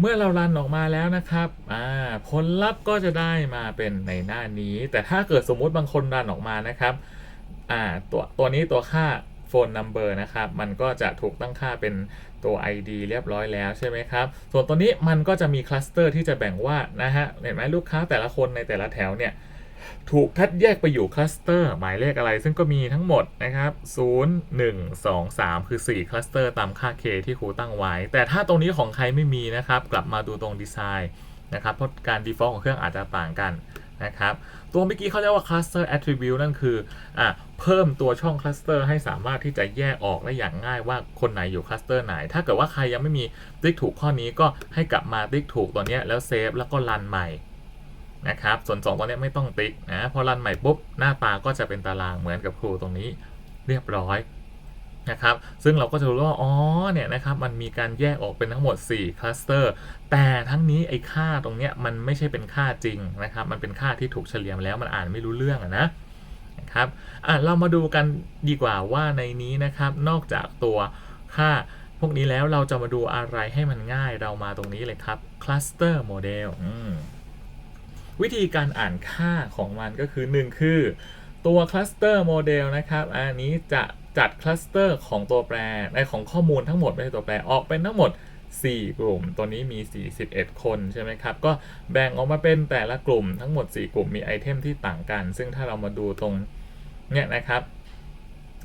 เมื่อเรารันออกมาแล้วนะครับอ่าผลลัพธ์ก็จะได้มาเป็นในหน้านี้ แต่ถ้าเกิดสมมุติบางคนรันออกมานะครับอ่าตัวตัวนี้ตัวค่า phone number นะครับ มันก็จะถูกตั้งค่าเป็นตัว ID เรียบร้อยแล้วใช่ไหมครับ ส่วนตัวนี้มันก็จะมีคลัสเตอร์ที่จะแบ่งว่านะฮะ เห็นไหมลูกค้าแต่ละคนในแต่ละแถวเนี่ย ถูกคัดแยกไปอยู่คลัสเตอร์หมายเลขอะไร ซึ่งก็มีทั้งหมดนะครับ 0 1 2 3 คือ 4 คลัสเตอร์ตามค่า K ที่ครูตั้งไว้ แต่ถ้าตรงนี้ของใครไม่มีนะครับ กลับมาดูตรงดีไซน์นะครับ เพราะการ default ของเครื่องอาจจะต่างกันนะครับ ตัวเมื่อกี้เขาเรียกว่า cluster attribute นั่นคืออ่เพิ่มตัวช่อง cluster ให้สามารถที่จะแยกออกได้อย่างง่ายว่าคนไหนอยู่ cluster ไหน ถ้าเกิดว่าใครยังไม่มีติ๊กถูกข้อนี้ก็ให้กลับมาติ๊กถูกตัวนี้แล้วเซฟแล้วก็รันใหม่ นะครับส่วน2ตัวเนี้ยไม่ต้องติ๊กนะพอรันใหม่ปุ๊บหน้าตาก็จะเป็นตารางเหมือนกับครูตรงนี้เรียบร้อยนะครับซึ่งเราก็จะรู้ว่า อ๋อเนี่ยนะครับมันมีการแยกออกเป็นทั้งหมด 4 คลัสเตอร์ แต่ทั้งนี้ไอ้ค่าตรงเนี้ยมันไม่ใช่เป็นค่าจริงนะครับ มันเป็นค่าที่ถูกเฉลี่ยมาแล้วมันอ่านไม่รู้เรื่องอะนะนะครับอะเรามาดูกันดีกว่าว่าในนี้นะครับ นอกจากตัวค่าพวกนี้แล้วเราจะมาดูอะไรให้มันง่ายเรามาตรงนี้เลยครับ cluster model อืม วิธีการอ่านค่าของมันก็คือ 1 คือ ตัวคลัสเตอร์โมเดลนะครับ อันนี้จะจัดคลัสเตอร์ของตัวแปรในของข้อมูลทั้งหมดไม่ใช่ตัวแปรออกเป็นทั้งหมด 4 กลุ่ม ตัวนี้มี 41 คนใช่ไหมครับ ก็แบ่งออกมาเป็นแต่ละกลุ่มทั้งหมด 4 กลุ่มมีไอเทมที่ต่างกัน ซึ่งถ้าเรามาดูตรงเนี่ยนะครับ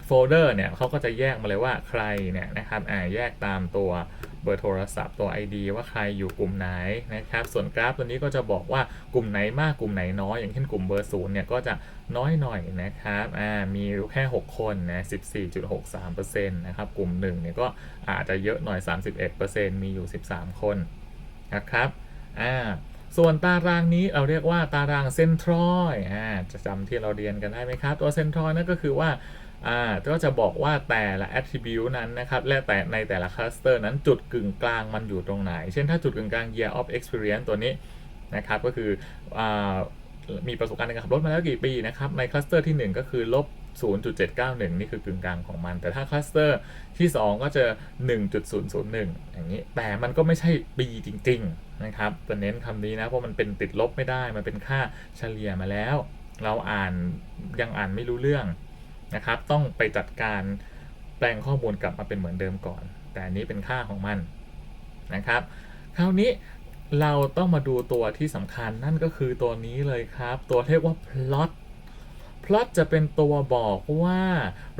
โฟลเดอร์เนี่ยเขาก็จะแยกมาเลยว่าใครเนี่ยนะครับอ่าแยกตามตัว เบอร์โทรศัพท์ตัว ID ว่าใครอยู่กลุ่มไหนนะครับ ส่วนกราฟตัวนี้ก็จะบอกว่ากลุ่มไหนมากกลุ่มไหนน้อย อย่างเช่นกลุ่มเบอร์ศูนย์เนี่ยก็จะน้อยหน่อยนะครับอ่ามีแค่ 6 คนนะ14.63%นะครับกลุ่ม1เนี่ยก็อาจจะเยอะหน่อย 31%มีอยู่ 13 คนนะครับอ่าส่วนตารางนี้เราเรียกว่าตารางเซนทรอยอ่าจะจำที่เราเรียนกันได้ไหมครับ ตัวเซนทรอยนั่นก็คือว่า อ่าก็จะบอกว่าแต่ละ attribute นั้นนะครับและแต่ในแต่ละ cluster นั้นจุดกึ่งกลางมันอยู่ตรงไหน เช่นถ้าจุดกึ่งกลาง year of experience ตัวนี้นะครับก็คืออามีประสบการณ์ในการขับรถมาแล้วกี่ปีนะครับในคลัสเตอร์ที่ 1 ก็คือลบ 0.791 นี่คือกึ่งกลางของมัน แต่ถ้าคลัสเตอร์ที่ 2 ก็จะ 1.001 อย่างนี้ แต่มันก็ไม่ใช่ปีจริง ๆ นะครับจะเน้นคำนี้นะ เพราะมันเป็นติดลบไม่ได้ มันเป็นค่าเฉลี่ยมาแล้ว เราอ่านยังอ่านไม่รู้เรื่อง นะครับ ต้องไปจัดการแปลงข้อมูลกลับมาเป็นเหมือนเดิมก่อน แต่อันนี้เป็นค่าของมันนะครับ คราวนี้เราต้องมาดูตัวที่สำคัญนั่นก็คือตัวนี้เลยครับ ตัวเรียกว่า plot plot จะเป็นตัวบอกว่า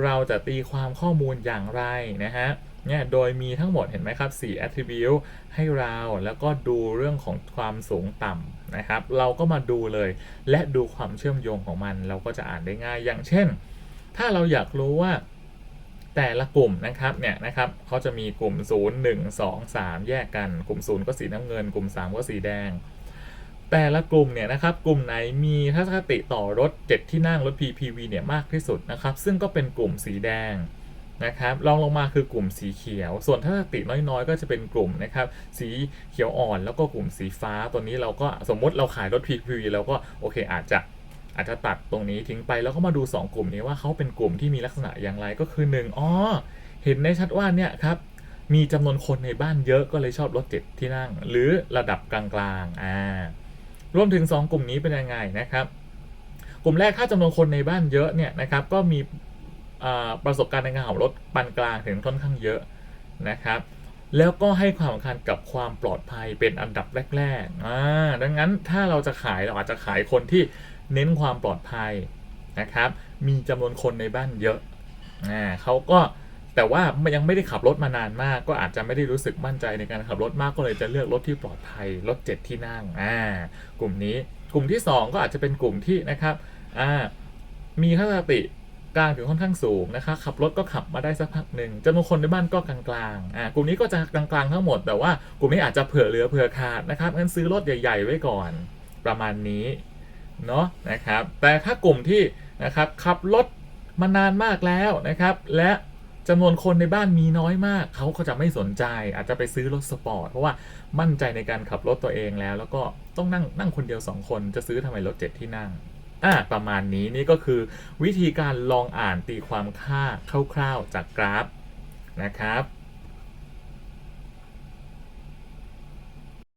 เราจะตีความข้อมูลอย่างไรนะฮะเนี่ยโดยมีทั้งหมดเห็นไหมครับ 4 attribute ให้เราแล้วก็ดูเรื่องของความสูงต่ำนะครับ เราก็มาดูเลย และดูความเชื่อมโยงของมัน เราก็จะอ่านได้ง่ายอย่างเช่น ถ้าเราอยากรู้ว่าแต่ละกลุ่มนะครับเนี่ยนะครับเขาจะมีกลุ่ม 0 1 2 3 แยกกัน กลุ่ม 0 ก็สีน้ำเงิน กลุ่ม 3 ก็สีแดง แต่ละกลุ่มเนี่ยนะครับกลุ่มไหนมีทัศนคติต่อรถ 7 ที่นั่งรถ PPV เนี่ยมากที่สุดนะครับ ซึ่งก็เป็นกลุ่มสีแดงนะครับรองลงมาคือกลุ่มสีเขียว ส่วนทัศนคติน้อยๆ ก็จะเป็นกลุ่มนะครับสีเขียวอ่อนแล้วก็กลุ่มสีฟ้าตัวนี้เราก็สมมติเราขายรถ PPV เราก็โอเคอาจจะ อาจจะตัดตรงนี้ทิ้งไปแล้วก็มาดู 2 กลุ่มนี้ว่าเขาเป็นกลุ่มที่มีลักษณะอย่างไรก็คือ1อ๋อเห็นได้ชัดว่าเนี่ยครับมีจำนวนคนในบ้านเยอะก็เลยชอบรถเจ็ดที่นั่ง หรือระดับกลางๆอ่ารวมถึง 2 กลุ่มนี้เป็นยังไงนะครับ กลุ่มแรกถ้าจำนวนคนในบ้านเยอะเนี่ยนะครับก็มีประสบการณ์ในการขับรถปานกลางถึงค่อนข้างเยอะนะครับ แล้วก็ให้ความสำคัญกับความปลอดภัยเป็นอันดับแรกๆอ่าดังนั้นถ้าเราจะขายเราอาจจะขายคนที่ เน้นความปลอดภัยนะครับ มีจำนวนคนในบ้านเยอะอ่าเขาก็แต่ว่ายังไม่ได้ขับรถมานานมาก ก็อาจจะไม่ได้รู้สึกมั่นใจในการขับรถมากก็เลยจะเลือกรถที่ปลอดภัยรถเจ็ดที่นั่งอ่ากลุ่มนี้กลุ่มที่ 2 ก็อาจจะเป็นกลุ่มที่นะครับอ่ามีทัศนคติกลางถึงค่อนข้างสูงนะครับขับรถก็ขับมาได้สักพักหนึ่งจำนวนคนในบ้านก็กลางๆอ่ากลุ่มนี้ก็จะกลางๆทั้งหมด แต่ว่ากลุ่มนี้อาจจะเผื่อเหลือเผื่อขาดนะครับงั้นซื้อรถใหญ่ ๆ ไว้ก่อนประมาณนี้ เนาะนะครับแต่ถ้ากลุ่มที่นะครับขับรถมานานมากแล้วนะครับ และจำนวนคนในบ้านมีน้อยมาก เขาก็จะไม่สนใจ อาจจะไปซื้อรถสปอร์ตเพราะว่ามั่นใจในการขับรถตัวเองแล้ว แล้วก็ต้องนั่งนั่งคนเดียว 2 คนจะซื้อทำไมรถเจ็ดที่นั่งอ่าประมาณนี้นี่ก็คือวิธีการลองอ่านตีความค่าคร่าวๆจากกราฟนะครับ